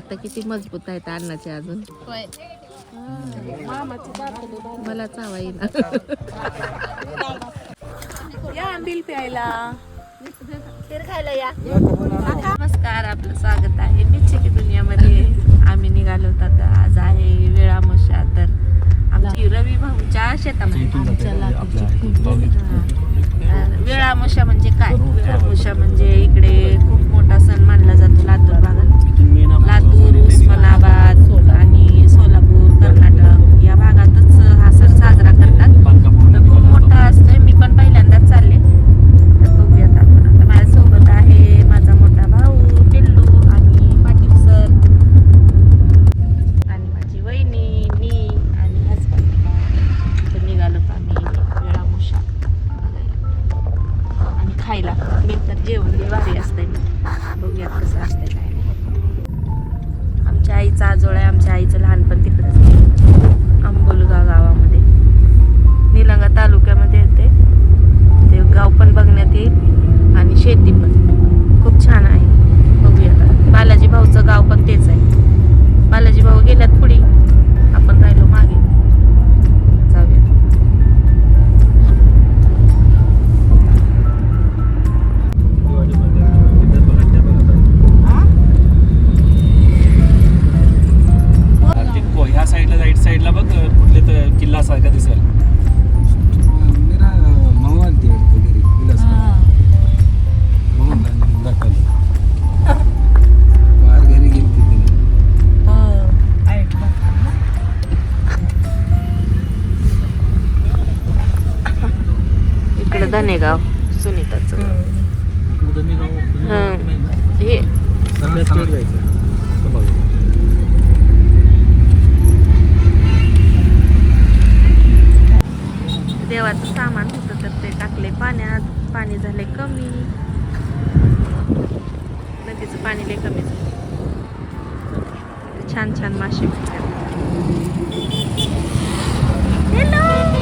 दात किती मजबूत आहेत अन्नाचे अजून. होय. मला चावा येईना. या आंबील प्यायला. खीर खायला या. नमस्कार आपलं स्वागत आहे निश्चित की दुनियामध्ये. आम्ही निघालो होतो आता आज आहे वेळामोशा तर आमची रवी भाऊच्या शेतामध्ये. वेळामोशा म्हणजे काय? वेळामोशा म्हणजे इकडे खूप मोठा सण मानला जातो लातूर भागात. लातूर उस्मानाबाद आणि सोलापूर कर्नाटक या भागातच हा सण साजरा करतात.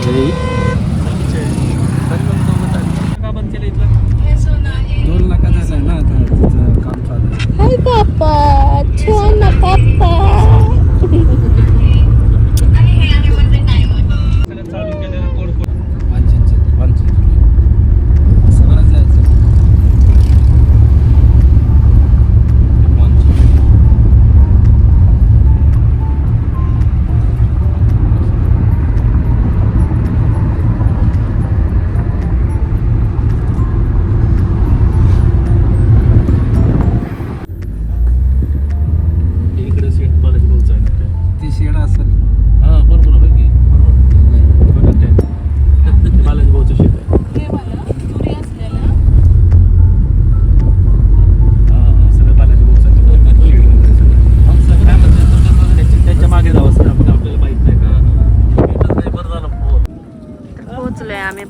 हॅलो का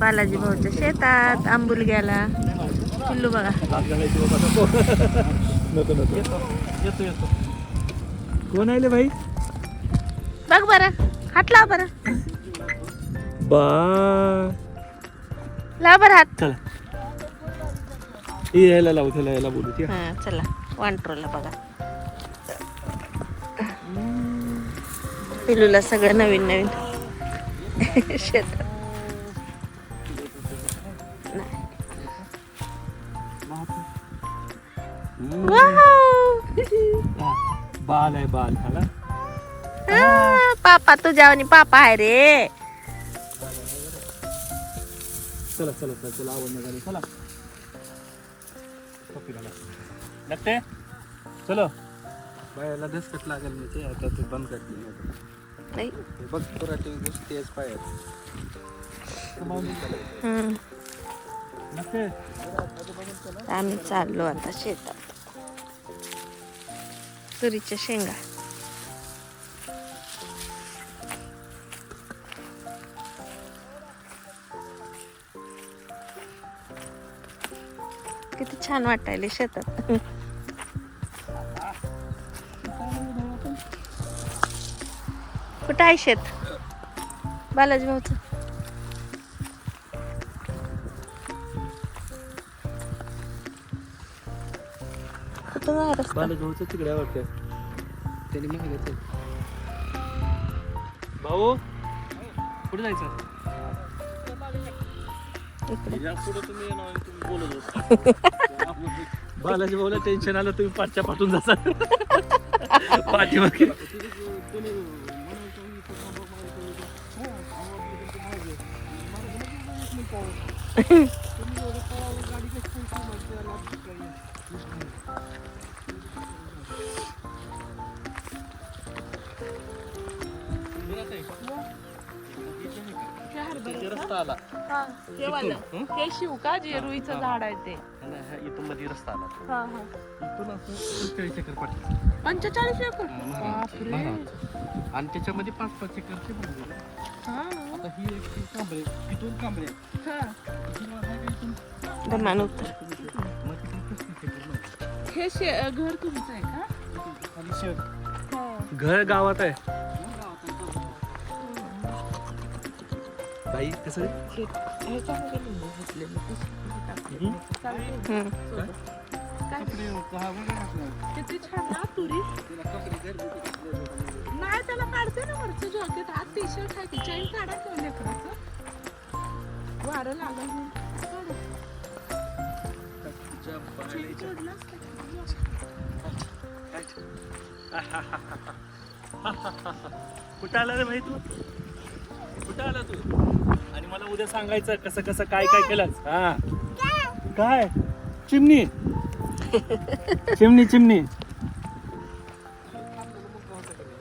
बालाजी भाऊच्या शेतात आंबुल गेला पिल्लू बघा. कोण आले भाई? बघ बरं. हात लाव बरं. बा. लाव बरं हात. चला. यायला लावू त्याला यायला बोलू हा चला. वांट्रोला बघा. पिल्लूला सगळं नवीन नवीन शेतात. बाल आहे बाल आ, पापा तुझ्या आणि पापा आहे रे. चला चला चला चला आवड झाली. चला. लागते चलो. बायाला दसकट लागेल मी ते आता ते बंद करते नाही. बघ पुराठी गोष्टी आहेच पायात हम्म. लागते आम्ही चाललो आता शेतात. तुरीच्या शेंगा. किती छान वाटायले शेतात. कुठं आहे शेत? बालाजी भाऊचं रस्ता तिकडे वाटतं त्यांनी मागायचं भाऊ कुठे जायचं? पुढे तुम्ही येणार आणि तुम्ही बोलत होता बालाजी भाऊला टेन्शन आलं तुम्ही पाठच्या पाठून जाता पाठीमागे. शिव का? जे रुईचं झाड आहे ते. हा इथून मध्ये रस्ता आला. हा हा. इथून असं पंचेचाळीस एकर पडते पंचेचाळीस एकर? बापरे. आणि त्याच्यामध्ये पाच पाच एकरचे भाग आहे. हा. आता ही एक ती कांबळे इथून कांबळे. हा. इथून आहे का इथून? धर्मान उत्तर. मग तिथून पस्तीस एकर. हे शे घर तुमचं आहे का? आणि शेत. हा. घर गावात आहे. बाई कसं आहे? काय? किती छान ना तुरी नाही त्याला काढते ना वरचं जॉकेट आत टी शर्ट आहे की चैन काढा किंवा लेकराचं वारं लागल कुठं आला रे भाई तू कुठं आला तू? आणि मला उद्या सांगायचं कसं कसं काय काय केलंस? हा. काय? चिमणी? चिमणी चिमणी.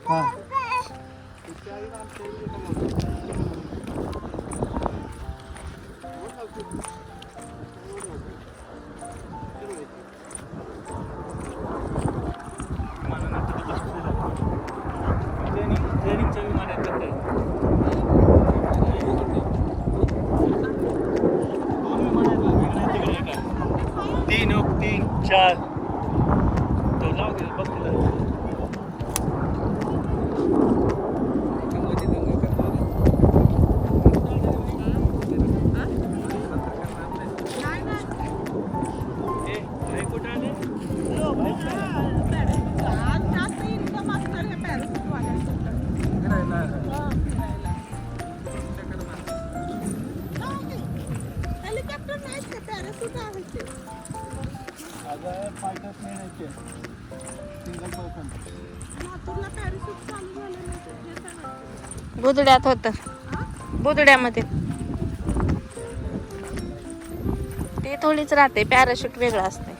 हा. बुदड्यात बुधड्यात होत. बुधड्यामध्ये ते थोडीच राहते पॅराशूट वेगळं असते.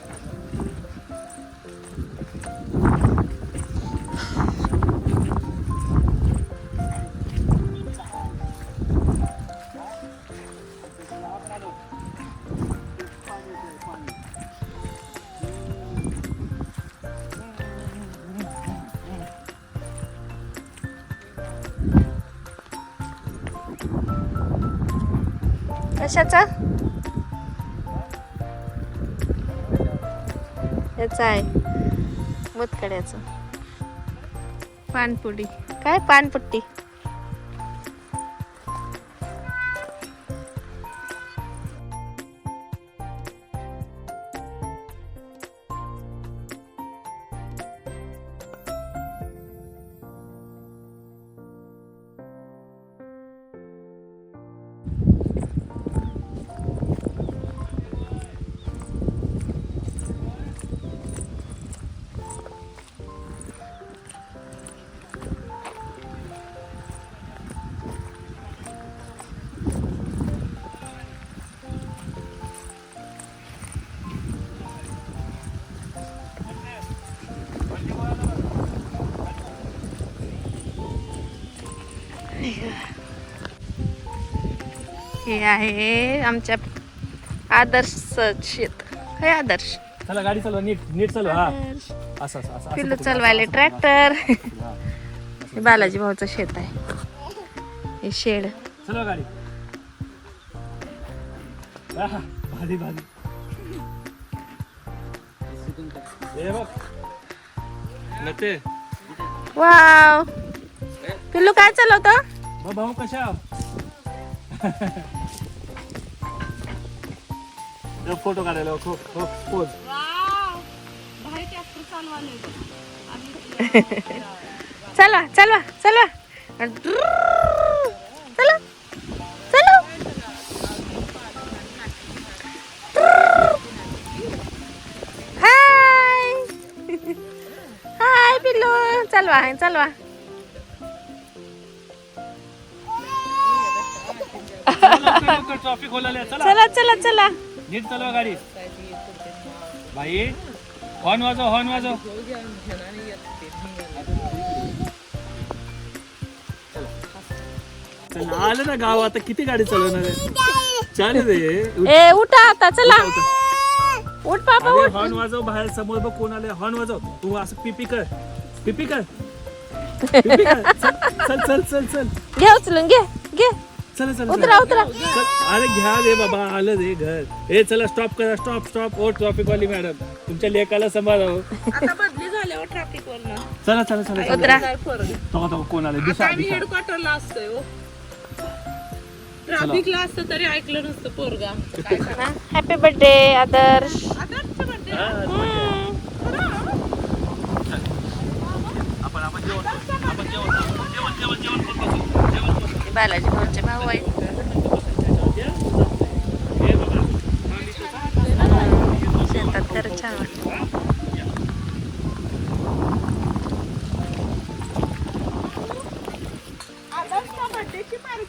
कशाचा? याचा आहे. मुतकड्याचं पानपुडी. काय? पानपुट्टी. हे आहे आमच्या आदर्श शेत. काय आदर्श? चला गाडी चालवा नीट नीट चालवा हा. आदर्श. असं असं असं असं पिल्लू चालवायले ट्रॅक्टर. हा. बालाजी भाऊचं शेत आहे. हे शेड. चला गाडी. आहा, हे बघ. नते वाव. पिल्लू काय चालवतं? मग भाऊ कशा फोटो काढायला हो हो पोज वाव! भाई ट्रॅक्टर चालवाले. आणि चला चला चला चला चला. हाय हाय पिल्लू चलवा चलवा ट्रॉफिक होलाले चला चला चला चला नीट चालवा गाडी. बाई हॉर्न वाजव हॉर्न वाजव. चला आलं ना गाव आता किती गाडी चालवणार आहे? ए उठा आता चला. उठ पापा उठ हॉर्न वाजव बाहेर समोर बघ कोण आले हॉर्न वाजव. तू असं पिपी कर. पिपी कर. पिपी कर. चल चल चल चल चल. घे उचलून घे घे. चला चला उतरा उतरा. चल, अरे घ्या रे बाबा आलं रे घर. ए चला स्टॉप करा स्टॉप स्टॉप ओ ट्रॉफिक वाली मॅडम तुमच्या लेकाला सांभाळा हो. आता बदली झाल्यावर ट्रॅफिक वरनं. चला चला चला चला. उतरा. तो तो कोण आले? दिशा आम्ही हेडक्वार्टरला असतोय हो. ट्रॅफिकला असतं तरी ऐकलं नसतं पोरगा. काय करणार? Happy birthday Adarsh. birthday. आपण आपण जेवण. आपण जेवण. जेवण जेवण जेवण बसू. जेवण करू. बालाजी भाऊचे भाऊ आहेत. ए शेतात तर छान वाटतं.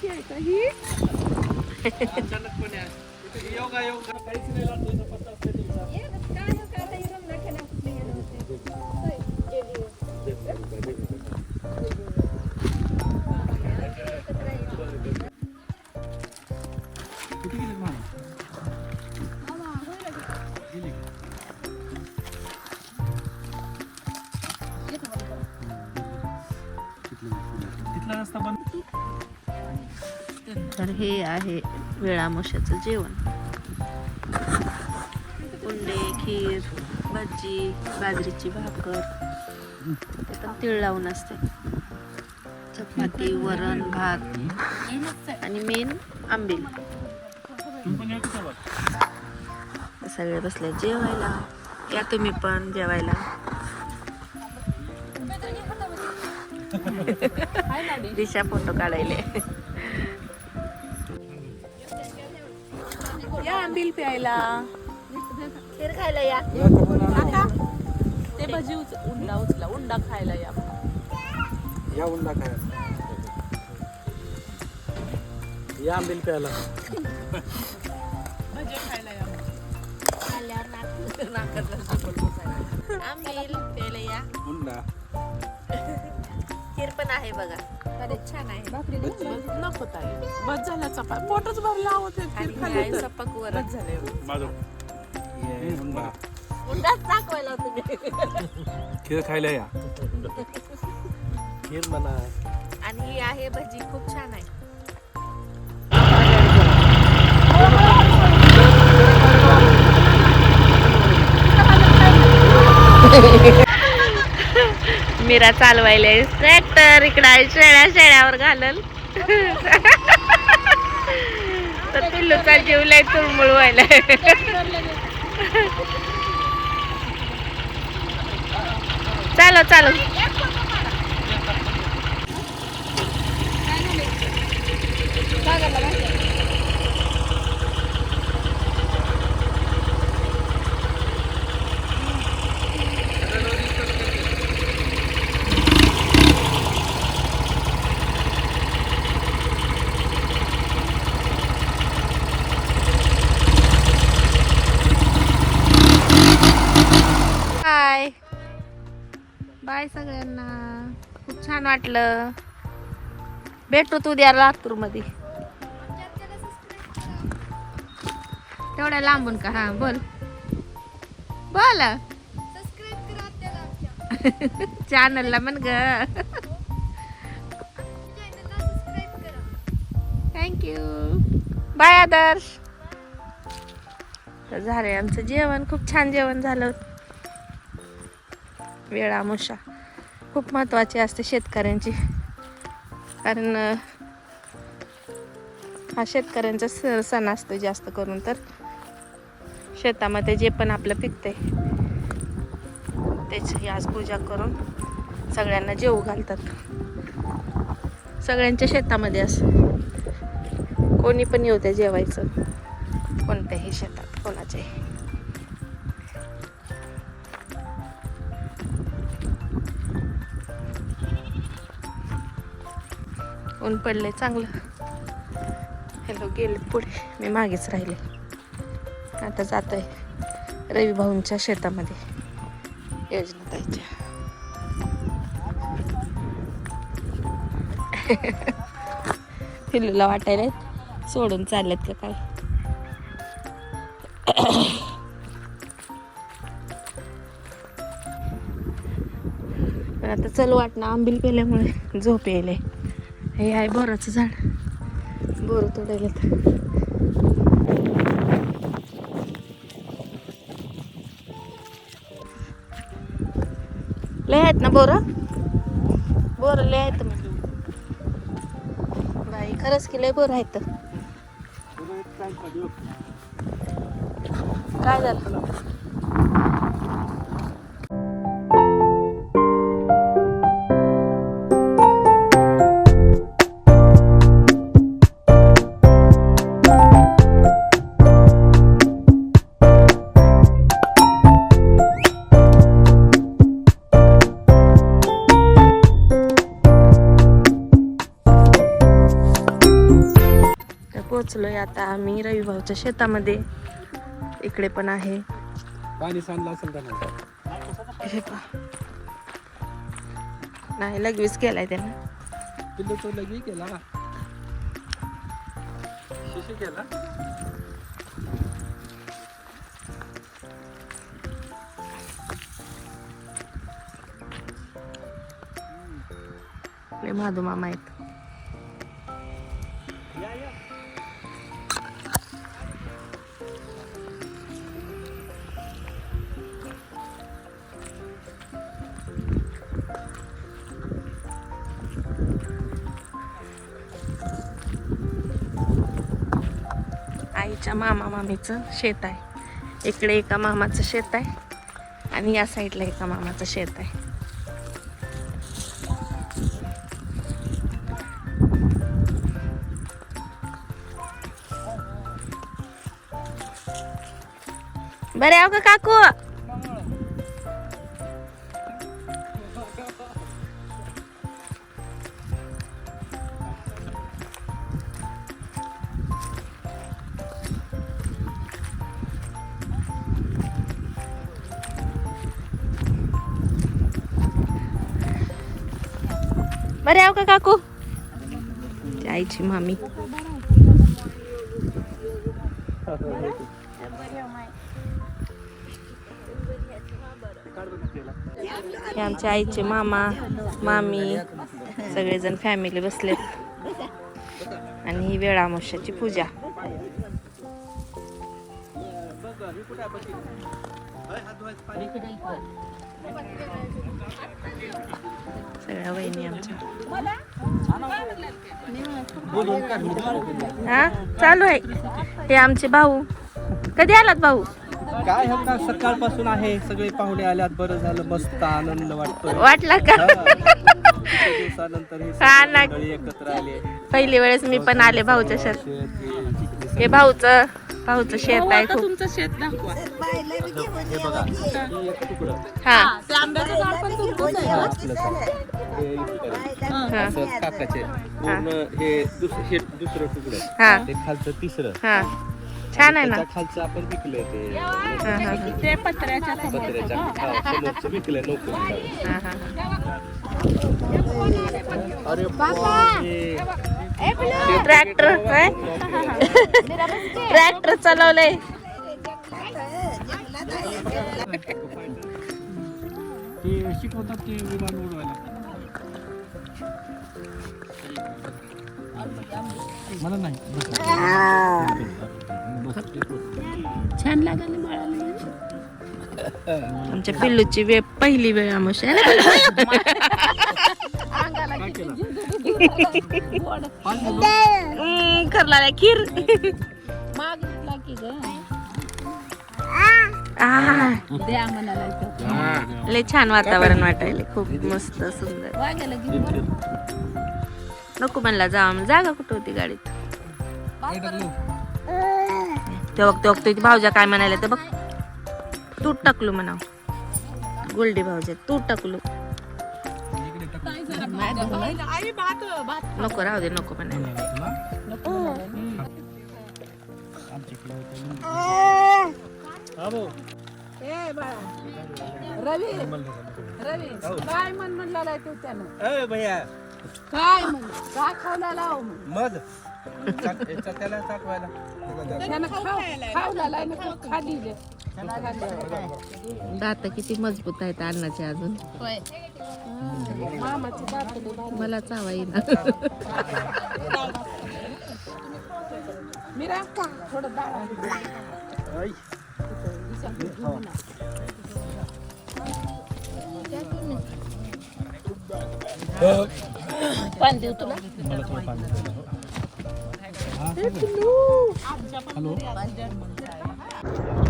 आहे का ही योगा योगा. काहीच नाही हे आहे वेळामोशाचं जेवण. कुंडे खीर भजी बाजरीची भाकर. ते पण तीळ लावून असते. चपाती वरण भात आणि मेन आंबील. सगळे बसले जेवायला. या तुम्ही पण जेवायला. दिशा फोटो काढायले. या आंबील प्यायला? खीर खायला या. काका ते भजी उच उंडा उचला उंडा खायला या. या उंडा काय या आंबील प्यायला. भजी खायला या. आंबील प्यायला या. उंडा. खीर पण आहे बघा. छान आहे नको ताई बस झाला चपात पोटच भरला होते झाले उंडाच दाखवायला तुम्ही खीर खायला या. खीर म्हणा. आणि ही आहे भजी खूप छान आहे. मीरा चालवायला ट्रॅक्टर इकडं शेळ्या शेळ्यावर घालल तर पिल्लूचा जीव लय तुळमुळ व्हायला चालो चालो. बाय बाय सगळ्यांना. खूप छान वाटलं. भेटू तू द्या लातूरमध्ये तेवढ्या लांबून का? हा बोल. बोल. चॅनलला म्हण ग. थँक्यू बाय आदर्श तर झालंय आमचं जेवण. खूप छान जेवण झालं. वेळामुशा खूप महत्त्वाची असते शेतकऱ्यांची. कारण हा शेतकऱ्यांचा स- सण असतो जास्त करून तर. शेतामध्ये जे पण आपलं पिकते त्याची आज पूजा करून सगळ्यांना जेवू घालतात. सगळ्यांच्या शेतामध्ये असं. कोणी पण येऊ ते जेवायचं. कोणत्याही शेतात कोणाच्याही ऊन पडलंय चांगलं. हॅलो गेले पुढे. मी मागेच राहिले. आता जात आहे रवी भाऊंच्या शेतामध्ये. योजना ताईच्या. पिल्लूला वाटायला सोडून चालल्यात का काय? पण आता चल वाटणं आंबील पेल्यामुळे झोप यायले हे आहे बोराचं झाड. बोर तोडायला लय आहेत ना बोर? बोर लय आहेत मग बाई खरंच की लय बोर आहेत. काय झालं? आता आम्ही रविभाऊच्या शेतामध्ये इकडे पण आहे. पाणी सांडलं असेल हे. नाही लगेच केलाय त्यानं. पिल्लू तो लगी केला शिशी केला. महादू मामा आहेत. मामीचं शेत आहे. इकडे एका मामाचं शेत आहे आणि या साईडला एका मामाचं शेत आहे. बरे आहो का काकू? बरे आहो का काकू? ती आईची मामी. हे आमच्या आईचे मामा मामी सगळेजण फॅमिली बसले आणि ही वेळ पूजा. सगळ्या वहिनी आमच्या हा? चालू आहे. हे आमचे भाऊ. कधी आलात भाऊ? काय हो का सकाळपासून आहे सगळे पाहुणे आल्यात बरं झालं मस्त आनंद वाटतोय. वाटला का? दिवसानंतर हे ना. एकत्र आले पहिली वेळेस मी पण आले भाऊच्या शेत हे भाऊचं भाऊचं शेत आहे खूप. हे बघा हे एक तुकडं हा हे आपलं झाड. हे. इथपर्यंत. हा. असं काकाचे. पूर्ण हे दुसरं हे दुसरं तुकडं हा. ते खालचं तिसरं. हा. छान आहे ना. त्याच्या खालचं आपण विकलंय ते. हा हा पत्र्याच्या हा, समोरचं विकलंय नोकरी हा हा अरे बापरे. ट्रॅक्टर ट्रॅक्टर चालवलंय. ते शिकवतात ते विमान उडवायला. मला नाही. आमच्या पिल्लूची वेळ पहिली वेळ आमोश करला खीर. इथं. लय छान वातावरण वाटायले खूप मस्त सुंदर. नको म्हणला जा जागा कुठं होती गाडीत? ते बघ ते भाऊजा काय म्हणाले ते बघ. तूट टाकलो म्हणा गोल्डी भाऊजा तूट टाकलो. नको राहू दे नको बाळा रवी रवी काय म्हण म्हणला तू त्यानं भैया काय म्हण काय खावला लाव म्हण मध. त्याला खावला खाली दे. दात किती मजबूत आहेत अन्नाचे अजून. मला चावा आण. पाणी देऊ तुला? कसं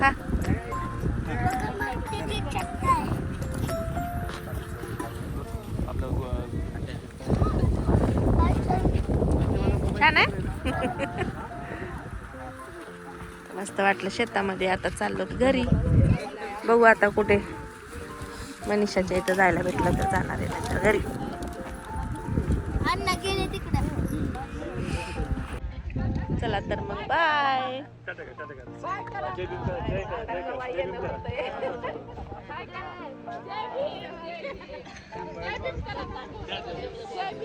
मध छान आहे. मस्त वाटलं शेतामध्ये आता चाललो घरी. बघू आता कुठे मनीषाच्या इथं जायला भेटलं तर जाणार आहे घरी. बाय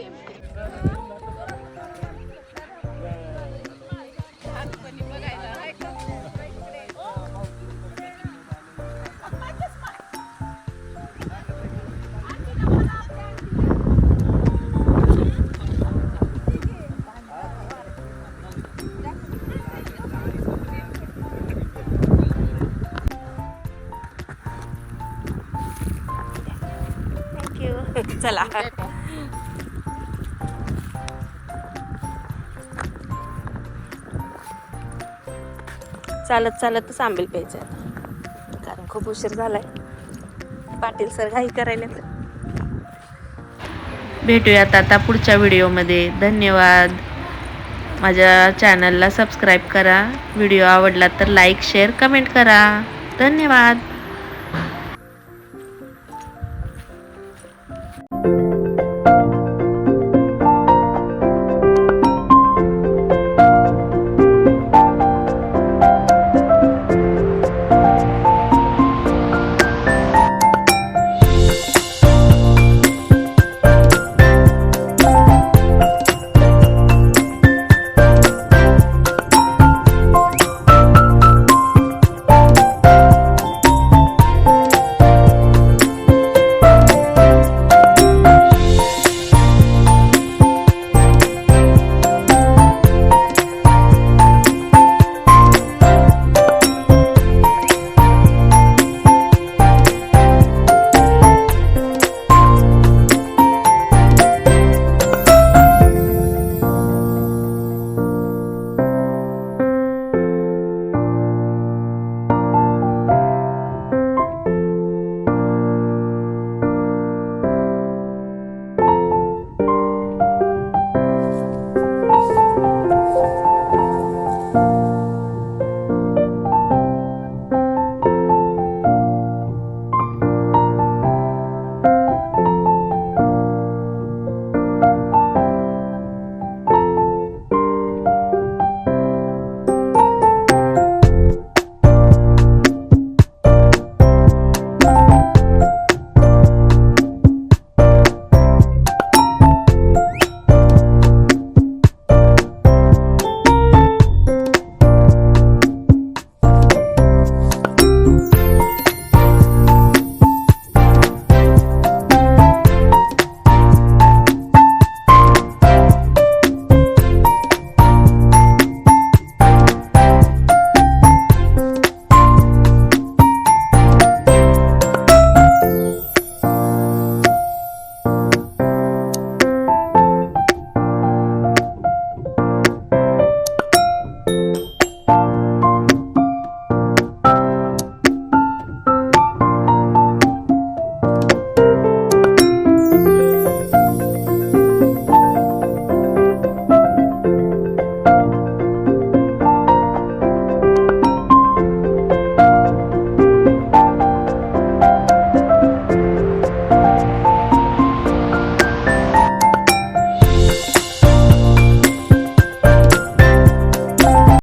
थँक्यू चालत चालतच आंबेल प्यायचं कारण खूप उशीर झालाय. पाटील सर घाई करायला भेटूयात आता पुढच्या व्हिडिओमध्ये. धन्यवाद. माझ्या चॅनलला सबस्क्राईब करा. व्हिडिओ आवडला तर लाईक शेअर कमेंट करा. धन्यवाद.